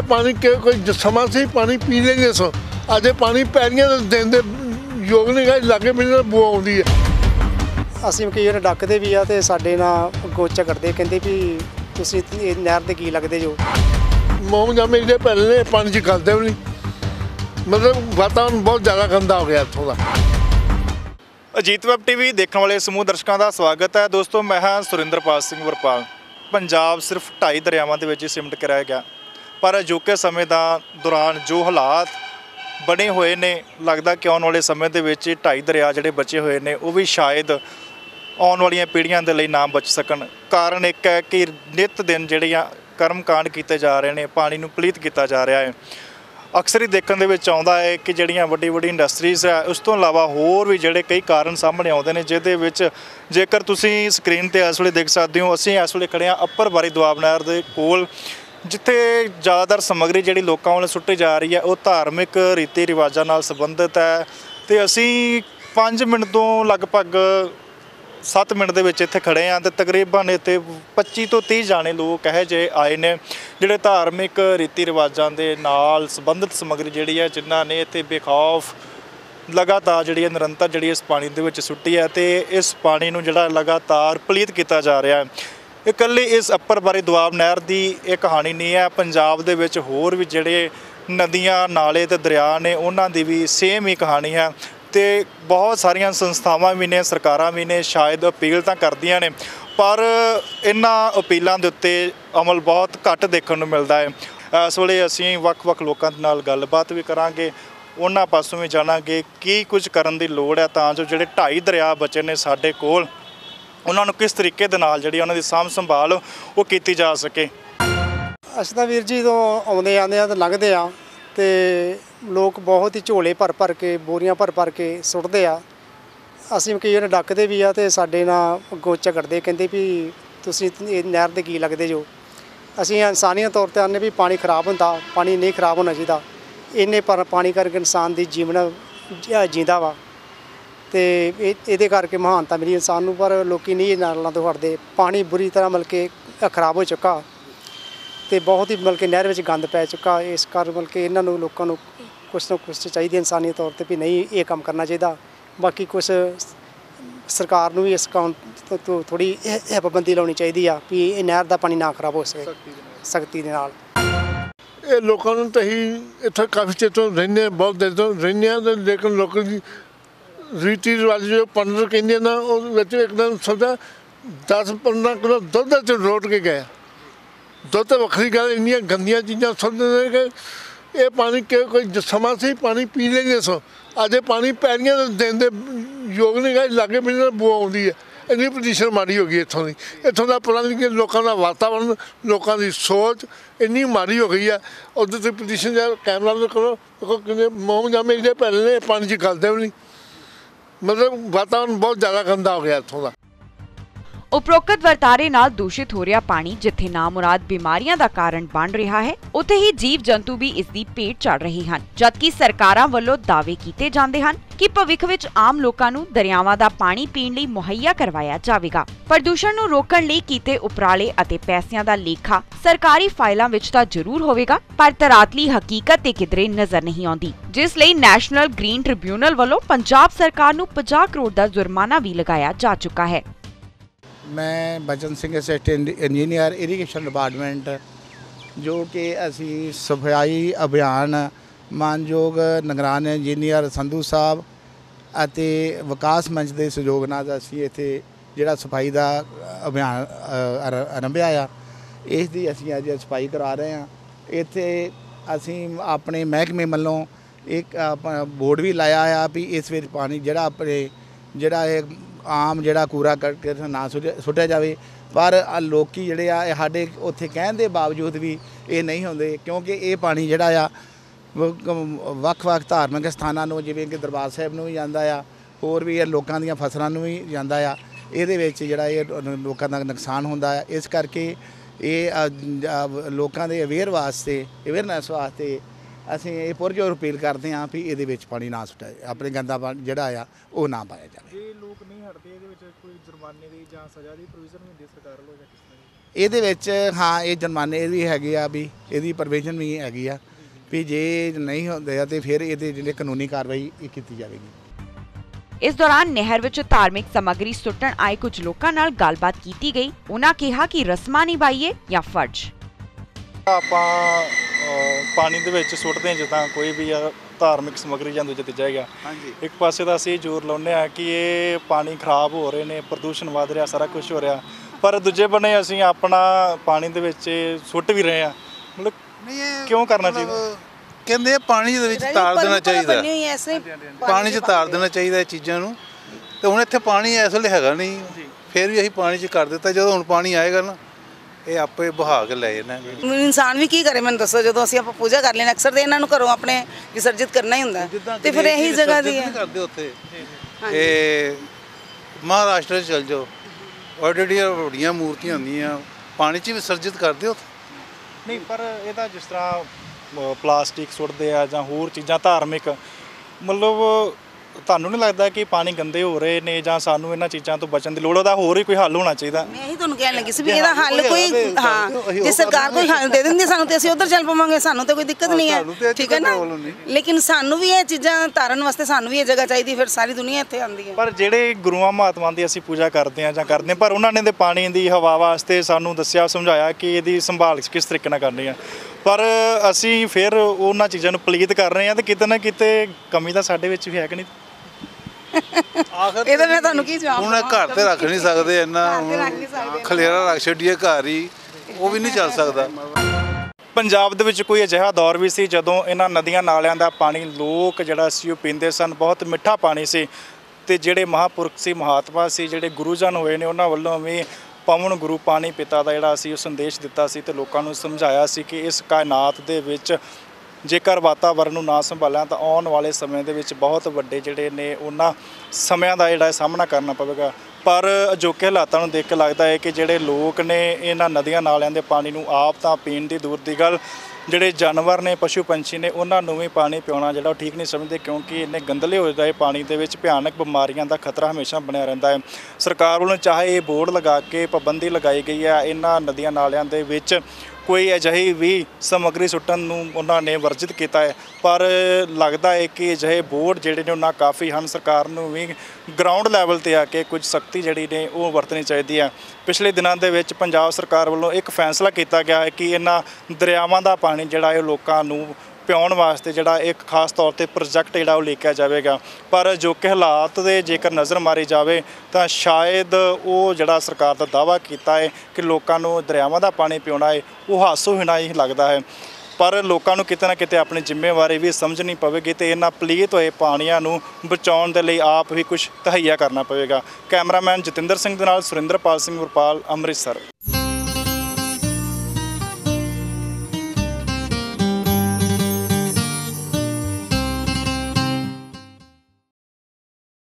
ਇਹ ਪਾਣੀ ਕਿ ਕੋਈ ਜ- ਸਮਾਂ ਸੀ ਪਾਣੀ ਪੀ ਲੈਂਗੇ ਸੋ। ਅੱਜ ਇਹ ਪਾਣੀ ਪੈਣੀਆਂ ਦੇ ਦਿਨ ਦੇ ਯੋਗ ਨਹੀਂ ਗਾ ਲਾਗੇ ਮੈਨੂੰ ਬੂ ਆਉਂਦੀ ਹੈ। ਅਸੀਂ ਕਈ ਵਾਰ ਡੱਕਦੇ ਵੀ ਆ ਤੇ ਸਾਡੇ ਨਾਲ ਗੋਚਾ ਕਰਦੇ ਕਹਿੰਦੇ ਵੀ ਤੁਸੀਂ ਇਹ ਨਹਿਰ ਦੇ ਕੀ ਲੱਗਦੇ ਜੋ। ਮੌਮ ਜਾਂ ਮੇਰੇ ਪਹਿਲੇ ਨੇ ਪਾਣੀ ਚ ਗਲਦੇ ਵੀ ਨਹੀਂ। ਮਤਲਬ ਵਾਤਾਵਰਨ ਬਹੁਤ ਜ਼ਿਆਦਾ ਗੰਦਾ ਹੋ ਗਿਆ ਇੱਥੋਂ ਦਾ। ਅਜੀਤ ਵੈਬ ਟੀਵੀ ਦੇਖਣ ਵਾਲੇ ਸਮੂਹ ਦਰਸ਼ਕਾਂ ਦਾ ਸਵਾਗਤ ਹੈ। ਦੋਸਤੋ ਮੈਂ ਹਾਂ ਸੁਰਿੰਦਰਪਾਲ ਸਿੰਘ ਵਰਪਾਲ। ਪੰਜਾਬ ਸਿਰਫ ਢਾਈ ਦਰਿਆਵਾਂ ਦੇ ਵਿੱਚ ਸਿਮਟ ਕੇ ਰਹਿ ਗਿਆ। ਪਰ ਅਜੋਕੇ ਸਮੇਂ ਦਾ ਦੌਰਾਨ ਜੋ ਹਾਲਾਤ ਬਣੇ ਹੋਏ ਨੇ, ਲੱਗਦਾ ਕਿ ਆਉਣ ਵਾਲੇ ਸਮੇਂ ਦੇ ਵਿੱਚ ਇਹ ਢਾਈ ਦਰਿਆ ਜਿਹੜੇ ਬਚੇ ਹੋਏ ਨੇ, ਉਹ ਵੀ ਸ਼ਾਇਦ ਆਉਣ ਵਾਲੀਆਂ ਪੀੜ੍ਹੀਆਂ ਦੇ ਲਈ ਨਾ ਬਚ ਸਕਣ। ਕਾਰਨ ਇੱਕ ਹੈ ਕਿ ਨਿਤ ਦਿਨ ਜਿਹੜੀਆਂ ਕਰਮਕਾਂਡ ਕੀਤੇ ਜਾ ਰਹੇ ਨੇ, ਪਾਣੀ ਨੂੰ ਪਲੀਤ ਕੀਤਾ ਜਾ ਰਿਹਾ ਹੈ। ਅਕਸਰ ਹੀ ਦੇਖਣ ਦੇ ਵਿੱਚ ਆਉਂਦਾ ਹੈ ਕਿ ਜਿਹੜੀਆਂ ਵੱਡੀ ਵੱਡੀ ਇੰਡਸਟਰੀਜ਼ ਹੈ, ਉਸ ਤੋਂ ਇਲਾਵਾ ਹੋਰ ਵੀ ਜਿਹੜੇ ਕਈ ਕਾਰਨ ਸਾਹਮਣੇ ਆਉਂਦੇ ਨੇ, ਜਿਹਦੇ ਵਿੱਚ ਜੇਕਰ ਤੁਸੀਂ ਸਕਰੀਨ ਤੇ ਇਸ ਵੇਲੇ ਦੇਖ ਸਕਦੇ ਹੋ, ਅਸੀਂ ਇਸ ਵੇਲੇ ਖੜੇ ਹਾਂ ਅੱਪਰ ਬਾਰੀ ਦੁਆਬ ਨਹਿਰ ਦੇ ਕੋਲ। ਜਿੱਥੇ ਜ਼ਿਆਦਾਤਰ ਸਮੱਗਰੀ ਜਿਹੜੀ ਲੋਕਾਂ ਵੱਲੋਂ ਸੁੱਟੀ ਜਾ ਰਹੀ ਹੈ, ਉਹ ਧਾਰਮਿਕ ਰੀਤੀ ਰਿਵਾਜਾਂ ਨਾਲ ਸੰਬੰਧਿਤ ਹੈ ਤੇ ਅਸੀਂ 5 ਮਿੰਟ ਤੋਂ ਲਗਭਗ 7 ਮਿੰਟ ਦੇ ਵਿੱਚ ਇੱਥੇ ਖੜੇ ਆ ਤੇ ਤਕਰੀਬਨ ਇੱਥੇ 25 ਤੋਂ 30 ਜਾਣੇ ਲੋਕ ਇਹ ਜੇ ਆਏ ਨੇ ਜਿਹੜੇ ਧਾਰਮਿਕ ਰੀਤੀ ਰਿਵਾਜਾਂ ਦੇ ਨਾਲ ਸੰਬੰਧਿਤ ਸਮੱਗਰੀ ਜਿਹੜੀ ਹੈ, ਜਿਨ੍ਹਾਂ ਨੇ ਇੱਥੇ ਬੇਖੌਫ ਲਗਾਤਾਰ ਜਿਹੜੀ ਹੈ, ਨਿਰੰਤਰ ਜਿਹੜੀ ਇਸ ਪਾਣੀ ਦੇ ਵਿੱਚ ਸੁੱਟੀ ਹੈ ਤੇ ਇਸ ਪਾਣੀ ਨੂੰ ਜਿਹੜਾ ਲਗਾਤਾਰ ਪਲੀਤ ਕੀਤਾ ਜਾ ਰਿਹਾ ਹੈ। ਇਕੱਲੀ ਇਸ ਅੱਪਰ ਬਾਰੇ ਦੁਆਬ ਨਹਿਰ ਦੀ ਇਹ ਕਹਾਣੀ ਨਹੀਂ ਹੈ। ਪੰਜਾਬ ਦੇ ਵਿੱਚ ਹੋਰ ਵੀ ਜਿਹੜੇ ਨਦੀਆਂ, ਨਾਲੇ ਤੇ ਦਰਿਆ ਨੇ, ਉਹਨਾਂ ਦੀ ਵੀ ਸੇਮ ਹੀ ਕਹਾਣੀ ਹੈ। ਤੇ ਬਹੁਤ ਸਾਰੀਆਂ ਸੰਸਥਾਵਾਂ ਵੀ ਨੇ, ਸਰਕਾਰਾਂ ਵੀ ਨੇ, ਸ਼ਾਇਦ ਅਪੀਲ ਤਾਂ ਕਰਦੀਆਂ ਨੇ, ਪਰ ਇਹਨਾਂ ਅਪੀਲਾਂ ਦੇ ਉੱਤੇ ਅਮਲ ਬਹੁਤ ਘੱਟ ਦੇਖਣ ਨੂੰ ਮਿਲਦਾ ਹੈ। ਇਸ ਵੇਲੇ ਅਸੀਂ ਵੱਖ-ਵੱਖ ਲੋਕਾਂ ਦੇ ਨਾਲ ਗੱਲਬਾਤ ਵੀ ਕਰਾਂਗੇ। ਉਹਨਾਂ ਪਾਸੋਂ ਵੀ ਜਾਣਾਂਗੇ ਕੀ ਕੁਝ ਕਰਨ ਦੀ ਲੋੜ ਹੈ। ਤਾਂ ਜੋ ਜਿਹੜੇ ਢਾਈ ਦਰਿਆ ਬਚੇ ਨੇ ਸਾਡੇ ਕੋਲ ਉਹਨਾਂ ਨੂੰ ਕਿਸ ਤਰੀਕੇ ਦੇ ਨਾਲ ਜਿਹੜੀ ਉਹਨਾਂ ਦੀ ਸਾਂਭ ਸੰਭਾਲ ਉਹ ਕੀਤੀ ਜਾ ਸਕੇ? ਅਸੀਂ ਤਾਂ ਵੀਰ ਜੀ ਤੋਂ ਆਉਂਦੇ ਆਉਂਦੇ ਆ ਤੇ ਲੰਘਦੇ ਆ ਤੇ ਲੋਕ ਬਹੁਤ ਹੀ ਝੋਲੇ ਭਰ ਭਰ ਕੇ, ਬੋਰੀਆਂ ਭਰ ਭਰ ਕੇ ਸੁੱਟਦੇ ਆ। ਅਸੀਂ ਕਈ ਵਾਰ ਡੱਕਦੇ ਵੀ ਆ ਤੇ ਸਾਡੇ ਨਾਲ ਗੋਚਾ ਕਰਦੇ ਕਹਿੰਦੇ ਵੀ ਤੁਸੀਂ ਇਹ ਨਹਿਰ ਦੇ ਕੀ ਲੱਗਦੇ ਜੋ। ਅਸੀਂ ਇਨਸਾਨੀਅਤ ਤੌਰ ਤੇ ਆਨੇ ਵੀ ਪਾਣੀ ਖਰਾਬ ਹੁੰਦਾ, ਪਾਣੀ ਨਹੀਂ ਖਰਾਬ ਹੋਣਾ ਚਾਹੀਦਾ। ਇੰਨੇ ਪਰ ਪਾਣੀ ਕਰਕੇ ਇਨਸਾਨ ਦੀ ਜੀਵਨ ਜ- ਜੀਂਦਾ ਵਾ। ਤੇ ਇਹ ਇਹਦੇ ਕਰਕੇ ਮਹਾਨਤਾ ਮਿਲੀ ਇਨਸਾਨ ਨੂੰ ਪਰ ਲੋਕੀ ਨਹੀਂ ਨਾਲਾਂ ਤੋਂ ਹਟਦੇ। ਪਾਣੀ ਬੁਰੀ ਤਰ੍ਹਾਂ ਮਤਲਬ ਕਿ ਖਰਾਬ ਹੋ ਚੁੱਕਾ। ਤੇ ਬਹੁਤ ਹੀ ਮਤਲਬ ਕਿ ਨਹਿਰ ਵਿੱਚ ਗੰਦ ਪੈ ਚੁੱਕਾ। ਇਸ ਕਾਰਨ ਮਤਲਬ ਕਿ ਇਹਨਾਂ ਨੂੰ ਲੋਕਾਂ ਨੂੰ ਕੁਛ ਨਾ ਕੁਛ ਚਾਹੀਦੀ ਇਨਸਾਨੀ ਤੌਰ ਤੇ ਵੀ ਨਹੀਂ ਇਹ ਕੰਮ ਕਰਨਾ ਚਾਹੀਦਾ। ਬਾਕੀ ਕੁਛ ਸਰਕਾਰ ਨੂੰ ਵੀ ਇਸ ਕੰਮ ਤੋਂ- ਥੋੜੀ ਇਹ ਪਾਬੰਦੀ ਲਾਉਣੀ ਚਾਹੀਦੀ ਆ ਵੀ ਇਹ ਨਹਿਰ ਦਾ ਪਾਣੀ ਨਾ ਖਰਾਬ ਹੋ ਸਕੇ। ਸਖਤੀ ਦੇ ਨਾਲ। ਇਹ ਲੋਕਾਂ ਨੂੰ ਤਾਂ ਹੀ ਇੱਥੇ ਕਾਫੀ ਚਿਰ ਤੋਂ ਰਹਿੰਦੇ ਬਹੁਤ ਦੇਰ ਤੋਂ ਰਹਿੰਦੇ ਤੇ ਲੇਕਿਨ ਲੋਕਾਂ ਦੀ ਰੀਤੀ ਰਿਵਾਜ ਜੋ ਪੰਡਰ ਕਹਿੰਦੇ ਨਾ ਉਹ ਵਿੱਚ ਇੱਕਦਮ ਸਦਾ 10 15 ਕਿਲੋ ਦੁੱਧ ਚ ਰੋਟ ਕੇ ਗਏ। ਦੁੱਧ ਵੱਖਰੀ ਗੱਲ, ਇੰਨੀਆਂ ਗੰਦੀਆਂ ਚੀਜ਼ਾਂ ਸੁਣਦੇ ਕਿ ਇਹ ਪਾਣੀ ਕਿ ਕੋਈ ਸਮਾਂ ਸੀ, ਪਾਣੀ ਪੀ ਲੈਂਦੇ ਸੋ। ਅੱਜ ਇਹ ਪਾਣੀ ਪੈਣੀਆਂ ਦੇਣ ਦੇ ਯੋਗ ਨਹੀਂ ਗਏ ਲਾਗੇ ਮੈਨੂੰ ਬੂ ਆਉਂਦੀ ਹੈ। ਇੰਨੀ ਪੋਜੀਸ਼ਨ ਮਾੜੀ ਹੋ ਗਈ ਇੱਥੋਂ ਦੀ। ਇੱਥੋਂ ਦਾ ਪਤਾ ਨਹੀਂ ਕਿ ਲੋਕਾਂ ਦਾ ਵਾਤਾਵਰਨ, ਲੋਕਾਂ ਦੀ ਸੋਚ ਇੰਨੀ ਮਾੜੀ ਹੋ ਗਈ ਆ ਉਧਰ ਤੇ ਪੋਜੀਸ਼ਨ ਦਾ ਕੈਮਰਾ ਨੂੰ ਕਰੋ ਦੇਖੋ ਕਿੰਨੇ ਮੋਮ ਜਾਮੇ ਜਿਹੜੇ ਪਹਿਲੇ ਨੇ ਪਾਣੀ ਚ ਗਲਦੇ ਵੀ ਨਹੀਂ। ਮਤਲਬ ਵਾਤਾਵਰਨ ਬਹੁਤ ਜ਼ਿਆਦਾ ਗੰਦਾ ਹੋ ਗਿਆ ਇੱਥੋਂ ਦਾ। ਉਪਰੋਕਤ ਵਰਤਾਰੇ ਨਾਲ ਦੂਸ਼ਿਤ ਹੋ ਰਿਹਾ ਪਾਣੀ, ਜਿੱਥੇ ਨਾਮੁਰਾਦ ਬਿਮਾਰੀਆਂ ਦਾ ਕਾਰਨ ਬਣ ਰਿਹਾ ਹੈ, ਉੱਥੇ ਹੀ ਜੀਵ ਜੰਤੂ ਵੀ ਇਸ ਦੀ ਭੇਟ ਚੜ ਰਹੇ ਹਨ। ਜਦਕਿ ਸਰਕਾਰਾਂ ਵੱਲੋਂ ਦਾਅਵੇ ਕੀਤੇ ਜਾਂਦੇ ਹਨ ਕਿ ਭਵਿੱਖ ਵਿੱਚ ਆਮ ਲੋਕਾਂ ਨੂੰ ਦਰਿਆਵਾਂ ਦਾ ਪਾਣੀ ਪੀਣ ਲਈ ਮੁਹੱਈਆ ਕਰਵਾਇਆ ਜਾਵੇਗਾ। ਪ੍ਰਦੂਸ਼ਣ ਨੂੰ ਰੋਕਣ ਲਈ ਕੀਤੇ ਉਪਰਾਲੇ ਅਤੇ ਪੈਸਿਆਂ ਦਾ ਲੇਖਾ ਸਰਕਾਰੀ ਫਾਈਲਾਂ ਵਿੱਚ ਤਾਂ ਜ਼ਰੂਰ ਹੋਵੇਗਾ, ਪਰ ਤਰਾਤਲੀ ਹਕੀਕਤ ਤੇ ਕਿਧਰੇ ਨਜ਼ਰ ਨਹੀਂ ਆਉਂਦੀ, ਜਿਸ ਲਈ ਨੈਸ਼ਨਲ ਗ੍ਰੀਨ ਟ੍ਰਿਬਿਊਨਲ ਵੱਲੋਂ ਪੰਜਾਬ ਸਰਕਾਰ ਨੂੰ 50 ਕਰੋੜ ਦਾ ਜੁਰਮਾਨਾ ਵੀ ਲਗਾਇਆ ਜਾ ਚੁੱਕਾ ਹੈ। ਮੈਂ Bachan Singh assistant engineer irrigation department ਜੋ ਕਿ ਅਸੀਂ ਸਫ਼ਾਈ ਅਭਿਆਨ, ਮਾਨਯੋਗ ਨਿਗਰਾਨ ਇੰਜੀਨੀਅਰ ਸੰਧੂ ਸਾਹਿਬ ਅਤੇ ਵਿਕਾਸ ਮੰਚ ਦੇ ਸਹਿਯੋਗ ਨਾਲ ਅਸੀਂ ਇੱਥੇ ਜਿਹੜਾ ਸਫ਼ਾਈ ਦਾ ਅਭਿਆਨ ਆਰੰਭਿਆ ਆ, ਇਸ ਦੀ ਅਸੀਂ ਅੱਜ ਸਫ਼ਾਈ ਕਰਾ ਰਹੇ ਹਾਂ। ਇੱਥੇ ਅਸੀਂ ਆਪਣੇ ਮਹਿਕਮੇ ਵੱਲੋਂ ਇੱਕ ਬੋਰਡ ਵੀ ਲਾਇਆ ਆ ਵੀ ਇਸ ਵਿੱਚ ਪਾਣੀ ਜਿਹੜਾ ਆਪਣੇ, ਜਿਹੜਾ ਇਹ ਆਮ ਜਿਹੜਾ ਕੂੜਾ ਕਰਕੇ ਨਾ ਸੁੱਟਿਆ ਸੁੱਟਿਆ ਜਾਵੇ। ਪਰ ਆਹ ਲੋਕੀ ਜਿਹੜੇ ਆ, ਇਹ ਸਾਡੇ ਉੱਥੇ ਕਹਿਣ ਦੇ ਬਾਵਜੂਦ ਵੀ ਇਹ ਨਹੀਂ ਹੁੰਦੇ, ਕਿਉਂਕਿ ਇਹ ਪਾਣੀ ਜਿਹੜਾ ਆ ਵੱਖ-ਵੱਖ ਧਾਰਮਿਕ ਸਥਾਨਾਂ ਨੂੰ, ਜਿਵੇਂ ਕਿ ਦਰਬਾਰ ਸਾਹਿਬ ਨੂੰ ਵੀ ਜਾਂਦਾ ਆ, ਹੋਰ ਵੀ ਇਹ ਲੋਕਾਂ ਦੀਆਂ ਫਸਲਾਂ ਨੂੰ ਵੀ ਜਾਂਦਾ ਆ। ਇਹਦੇ ਵਿੱਚ ਜਿਹੜਾ ਇਹ ਲੋਕਾਂ ਦਾ ਨੁਕਸਾਨ ਹੁੰਦਾ ਆ। ਇਸ ਕਰਕੇ ਇਹ ਲੋਕਾਂ ਦੇ ਅਵੇਅਰ ਵਾਸਤੇ ਅਵੇਅਰਨੈਸ ਵਾਸਤੇ ਅਸੀਂ ਇਹ ਪੁਰਜੋਰ ਅਪੀਲ ਕਰਦੇ ਹਾਂ ਵੀ ਇਹਦੇ ਵਿੱਚ ਪਾਣੀ ਨਾ ਸੁੱਟਿਆ। ਆਪਣੇ ਗੰਦਾ ਪਾਣੀ ਜਿਹੜਾ ਆ ਉਹ ਨਾ ਪਾਇਆ ਜਾਵੇ। ਜੇ ਲੋਕ ਨਹੀਂ ਹਟਦੇ ਇਹਦੇ ਵਿੱਚ ਕੋਈ ਜੁਰਮਾਨੇ ਦੀ ਜਾਂ ਸਜ਼ਾ ਦੀ ਪ੍ਰੋਵੀਜ਼ਨ ਵੀ ਹੁੰਦੀ ਸਰਕਾਰ ਵੱਲੋਂ ਜਾਂ ਕਿਸ ਤਰ੍ਹਾਂ ਇਹਦੇ ਵਿੱਚ ਹਾਂ ਇਹ ਜੁਰਮਾਨੇ ਵੀ ਹੈਗੇ ਆ ਵੀ ਇਹਦੀ ਪ੍ਰੋਵੀਜ਼ਨ ਵੀ ਹੈਗੀ ਆ ਵੀ ਜੇ ਨਹੀਂ ਹੁੰਦੇ ਆ ਤੇ ਫਿਰ ਇਹਦੇ ਜਿਹੜੇ ਕਾਨੂੰਨੀ ਕਾਰਵਾਈ ਇਹ ਕੀਤੀ ਜਾਵੇਗੀ। ਇਸ ਦੌਰਾਨ ਨਹਿਰ ਵਿੱਚ ਧਾਰਮਿਕ ਸਮੱਗਰੀ ਸੁੱਟਣ ਆਏ ਕੁਝ ਲੋਕਾਂ ਨਾਲ ਗੱਲਬਾਤ ਕੀਤੀ ਗਈ। ਉਹਨਾਂ ਕਿਹਾ ਕਿ ਰਸਮਾਂ ਨਿਭਾਈਏ ਜਾਂ ਫਰਜ਼। ਆਪਾਂ ਪਾਣੀ ਦੇ ਵਿੱਚ ਸੁੱਟਦੇ ਹਾਂ ਜਿੱਦਾਂ ਕੋਈ ਵੀ ਆ ਧਾਰਮਿਕ ਸਮੱਗਰੀ ਜਾਂ ਦੂਜਾ ਤੀਜਾ ਹੈਗਾ। ਹਾਂਜੀ। ਇੱਕ ਪਾਸੇ ਤਾਂ ਅਸੀਂ ਜ਼ੋਰ ਲਾਉਂਦੇ ਆ ਕਿ ਇਹ ਪਾਣੀ ਖਰਾਬ ਹੋ ਰਹੇ ਨੇ ਪ੍ਰਦੂਸ਼ਣ ਵੱਧ ਰਿਹਾ ਸਾਰਾ ਕੁਝ ਹੋ ਰਿਹਾ। ਪਰ ਦੂਜੇ ਬੰਨੇ ਅਸੀਂ ਆਪਣਾ ਪਾਣੀ ਦੇ ਵਿੱਚ ਸੁੱਟ ਵੀ ਰਹੇ ਆ ਮਤਲਬ ਨਹੀਂ ਇਹ ਕਿਉਂ ਕਰਨਾ ਚਾਹੀਦਾ? ਕਹਿੰਦੇ ਪਾਣੀ ਦੇ ਵਿੱਚ ਤਾਰ ਦੇਣਾ ਚਾਹੀਦਾ। ਪਾਣੀ 'ਚ ਤਾਰ ਦੇਣਾ ਚਾਹੀਦਾ ਇਹ ਚੀਜ਼ਾਂ ਨੂੰ। ਤੇ ਹੁਣ ਇੱਥੇ ਪਾਣੀ ਇਸ ਵੇਲੇ ਹੈਗਾ ਨਹੀਂ। ਫਿਰ ਵੀ ਅਸੀਂ ਪਾਣੀ 'ਚ ਕਰ ਦਿੱਤਾ ਜਦੋਂ ਹੁਣ ਪਾਣੀ ਆਏਗਾ ਨਾ। ਇਹ ਆਪੇ ਬਹਾ ਕੇ ਲੈ ਜਾਣਾ ਇਨਸਾਨ ਵੀ ਕੀ ਕਰੇ ਮੈਨੂੰ ਦੱਸੋ ਜਦੋਂ ਅਸੀਂ ਆਪਾਂ ਪੂਜਾ ਕਰ ਲੈਣਾ ਅਕਸਰ ਤੇ ਇਹਨਾਂ ਨੂੰ ਘਰੋਂ ਆਪਣੇ ਵਿਸਰਜਿਤ ਕਰਨਾ ਹੀ ਹੁੰਦਾ। ਹੈ। ਤੇ ਫਿਰ ਇਹੀ ਜਗ੍ਹਾ ਦੀ ਹੈ ਕਰਦੇ ਉੱਥੇ। ਇਹ ਮਹਾਰਾਸ਼ਟਰ 'ਚ ਚਲ ਜਾਓ। ਔਰ ਜਿਹੜੀਆਂ ਵੱਡੀਆਂ ਮੂਰਤੀਆਂ ਹੁੰਦੀਆਂ। ਪਾਣੀ 'ਚ ਹੀ ਵਿਸਰਜਿਤ ਕਰਦੇ ਉੱਥੇ। ਨਹੀਂ ਪਰ ਇਹ ਤਾਂ ਜਿਸ ਤਰ੍ਹਾਂ ਪਲਾਸਟਿਕ ਸੁੱਟਦੇ ਆ ਜਾਂ ਹੋਰ ਚੀਜ਼ਾਂ ਧਾਰਮਿਕ ਮਤਲਬ ਤੁਹਾਨੂੰ ਨਹੀਂ ਲੱਗਦਾ ਕਿ ਪਾਣੀ ਗੰਦੇ ਹੋ ਰਹੇ ਨੇ ਜਾਂ ਸਾਨੂੰ ਇਹਨਾਂ ਚੀਜ਼ਾਂ ਤੋਂ ਬਚਣ ਦੀ ਲੋੜ ਉਹਦਾ ਹੋਰ ਹੀ ਕੋਈ ਹੱਲ ਹੋਣਾ ਚਾਹੀਦਾ। ਮੈਂ ਇਹੀ ਤੁਹਾਨੂੰ ਕਹਿਣ ਲੱਗੀ ਸੀ ਵੀ ਇਹਦਾ ਹੱਲ ਕੋਈ ਹਾਂ ਜੇ ਸਰਕਾਰ ਕੋਈ ਹੱਲ ਦੇ ਦਿੰਦੀ ਹੈ ਸਾਨੂੰ ਤੇ ਅਸੀਂ ਉਧਰ ਚੱਲ ਪਵਾਂਗੇ ਸਾਨੂੰ ਤੇ ਕੋਈ ਦਿੱਕਤ ਨਹੀਂ ਹੈ। ਠੀਕ ਹੈ ਨਾ। ਲੇਕਿਨ ਸਾਨੂੰ ਵੀ ਇਹ ਚੀਜ਼ਾਂ ਤਾਰਨ ਵਾਸਤੇ ਸਾਨੂੰ ਵੀ ਇਹ ਜਗ੍ਹਾ ਚਾਹੀਦੀ ਫਿਰ ਸਾਰੀ ਦੁਨੀਆ ਇੱਥੇ ਆਉਂਦੀ ਹੈ। ਪਰ ਜਿਹੜੇ ਗੁਰੂਆਂ ਮਹਾਤਮਾਂ ਦੀ ਅਸੀਂ ਪੂਜਾ ਕਰਦੇ ਆ ਜਾਂ ਕਰਦੇ ਹਾਂ ਪਰ ਉਹਨਾਂ ਨੇ ਤੇ ਪਾਣੀ ਦੀ ਹਵਾ ਵਾਸਤੇ ਸਾਨੂੰ ਦੱਸਿਆ ਸਮਝਾਇਆ ਕਿ ਇਹਦੀ ਸੰਭਾਲ ਕਿਸ ਤਰੀਕੇ ਨਾਲ ਕਰਨੀ ਆ ਪਰ ਅਸੀਂ ਫਿਰ ਉਹਨਾਂ ਚੀਜ਼ਾਂ ਨੂੰ ਪਲੀਤ ਕਰ ਰਹੇ ਆ ਤੇ ਕਿਤੇ ਨਾ ਕਿਤੇ ਕਮੀ ਤਾਂ ਸਾਡੇ ਵਿੱਚ ਵੀ ਹੈ ਕਿ ਨਹੀਂ? ਆਖਰ ਇਹਦਾ ਮੈਂ ਤੁਹਾਨੂੰ ਕੀ ਜਵਾਬ ਹੁਣ ਇਹ ਘਰ ਤੇ ਰੱਖ ਨਹੀਂ ਸਕਦੇ ਇੰਨਾ। ਖਲੇਰਾ ਰੱਖ ਛੱਡੀਏ ਘਰ ਹੀ ਉਹ ਵੀ ਨਹੀਂ ਚੱਲ ਸਕਦਾ ਪੰਜਾਬ ਦੇ ਵਿੱਚ ਕੋਈ ਅਜਿਹਾ ਦੌਰ ਵੀ ਸੀ ਜਦੋਂ ਇਹਨਾਂ ਨਦੀਆਂ ਨਾਲਿਆਂ ਦਾ ਪਾਣੀ ਲੋਕ ਜਿਹੜਾ ਸੀ ਉਹ ਪੀਂਦੇ ਸਨ ਬਹੁਤ ਮਿੱਠਾ ਪਾਣੀ ਸੀ ਤੇ ਜਿਹੜੇ ਮਹਾਪੁਰਖ ਸੀ ਮਹਾਤਮਾ ਸੀ ਜਿਹੜੇ ਗੁਰੂਜਨ ਹੋਏ ਨੇ ਉਹਨਾਂ ਵੱਲੋਂ ਵੀ ਪਵਨ ਗੁਰੂ ਪਾਣੀ ਪਿਤਾ ਦਾ ਜਿਹੜਾ ਸੀ ਉਹ ਸੰਦੇਸ਼ ਦਿੱਤਾ ਸੀ ਤੇ ਲੋਕਾਂ ਨੂੰ ਸਮਝਾਇਆ ਸੀ ਕਿ ਇਸ ਕਾਇਨਾਤ ਦੇ ਵਿੱਚ ਜੇਕਰ ਵਾਤਾਵਰਣ ਨੂੰ ਨਾ ਸੰਭਾਲਿਆ ਤਾਂ ਆਉਣ ਵਾਲੇ ਸਮੇਂ ਦੇ ਵਿੱਚ ਬਹੁਤ ਵੱਡੇ ਜਿਹੜੇ ਨੇ ਉਹਨਾਂ ਸਮਿਆਂ ਦਾ ਜਿਹੜਾ ਸਾਹਮਣਾ ਕਰਨਾ ਪਵੇਗਾ। ਪਰ ਅਜੋਕੇ ਹਾਲਾਤਾਂ ਨੂੰ ਦੇਖ ਕੇ ਲੱਗਦਾ ਹੈ ਕਿ ਜਿਹੜੇ ਲੋਕ ਨੇ ਇਹਨਾਂ ਨਦੀਆਂ ਨਾਲਿਆਂ ਦੇ ਪਾਣੀ ਨੂੰ ਆਪ ਤਾਂ ਪੀਣ ਦੀ ਦੂਰ ਦੀ ਗੱਲ, ਜਿਹੜੇ ਜਾਨਵਰ ਨੇ, ਪਸ਼ੂ ਪੰਛੀ ਨੇ, ਉਹਨਾਂ ਨੂੰ ਵੀ ਪਾਣੀ ਪਿਉਣਾ ਜਿਹੜਾ ਉਹ ਠੀਕ ਨਹੀਂ ਸਮਝਦੇ ਕਿਉਂਕਿ ਇੰਨੇ ਗੰਦਲੇ ਹੋ ਜਾਂਦਾ ਹੈ ਪਾਣੀ ਦੇ ਵਿੱਚ ਭਿਆਨਕ ਬਿਮਾਰੀਆਂ ਦਾ ਖਤਰਾ ਹਮੇਸ਼ਾ ਬਣਿਆ ਰਹਿੰਦਾ ਹੈ। ਸਰਕਾਰ ਵੱਲੋਂ ਚਾਹੇ ਇਹ ਬੋਰਡ ਲਗਾ ਕੇ ਪਾਬੰਦੀ ਲਗਾਈ ਗਈ ਹੈ, ਇਹਨਾਂ ਨਦੀਆਂ ਨਾਲਿਆਂ ਦੇ ਵਿੱਚ ਕੋਈ ਅਜਿਹੀ ਵੀ ਸਮੱਗਰੀ ਸੁੱਟਣ ਨੂੰ ਉਹਨਾਂ ਨੇ ਵਰਜਿਤ ਕੀਤਾ ਹੈ। ਪਰ ਲੱਗਦਾ ਹੈ ਕਿ ਅਜਿਹੇ ਬੋਰਡ ਜਿਹੜੇ ਨੇ ਉਹਨਾਂ ਕਾਫੀ ਹਨ। ਸਰਕਾਰ ਨੂੰ ਵੀ ਗਰਾਊਂਡ ਲੈਵਲ ਤੇ ਆ ਕੇ ਕੁਝ ਸਖਤੀ ਜਿਹੜੀ ਨੇ ਉਹ ਵਰਤਣੀ ਚਾਹੀਦੀ ਹੈ। ਪਿਛਲੇ ਦਿਨਾਂ ਦੇ ਵਿੱਚ ਪੰਜਾਬ ਸਰਕਾਰ ਵੱਲੋਂ ਇੱਕ ਫੈਸਲਾ ਕੀਤਾ ਗਿਆ ਹੈ ਕਿ ਇਹਨਾਂ ਦਰਿਆਵਾਂ ਦਾ ਪਾਣੀ ਜਿਹੜਾ ਹੈ ਲੋਕਾਂ ਨੂੰ ਪਿਆਉਣ ਵਾਸਤੇ ਜਿਹੜਾ ਇੱਕ ਖਾਸ ਤੌਰ ਤੇ ਪ੍ਰੋਜੈਕਟ ਜਿਹੜਾ ਉਹ ਲਿਖਿਆ ਜਾਵੇਗਾ। ਪਰ ਜੋ ਕਿ ਹਾਲਾਤ ਦੇ ਜੇਕਰ ਨਜ਼ਰ ਮਾਰੀ ਜਾਵੇ, ਤਾਂ ਸ਼ਾਇਦ ਉਹ ਜਿਹੜਾ ਸਰਕਾਰ ਦਾ ਦਾਵਾ ਕੀਤਾ ਹੈ ਕਿ ਲੋਕਾਂ ਨੂੰ ਦਰਿਆਵਾਂ ਦਾ ਪਾਣੀ ਪਿਉਣਾ ਹੈ, ਉਹ ਹਾਸੋਹੀਣਾ ਹੀ ਲੱਗਦਾ ਹੈ। ਪਰ ਲੋਕਾਂ ਨੂੰ ਕਿਤੇ ਨਾ ਕਿਤੇ ਆਪਣੀ ਜ਼ਿੰਮੇਵਾਰੀ ਵੀ ਸਮਝਣੀ ਪਵੇਗੀ ਤੇ ਇਹਨਾਂ ਪਲੀਤ ਹੋਏ ਪਾਣੀਆਂ ਨੂੰ ਬਚਾਉਣ ਦੇ ਲਈ ਆਪ ਵੀ ਕੁਝ ਤਹਈਆ ਕਰਨਾ ਪਵੇਗਾ। ਕੈਮਰਾਮੈਨ ਜਤਿੰਦਰ ਸਿੰਘ ਦੇ ਨਾਲ ਸੁਰਿੰਦਰਪਾਲ ਸਿੰਘ ਵਰਪਾਲ ਅੰਮ੍ਰਿਤਸਰ।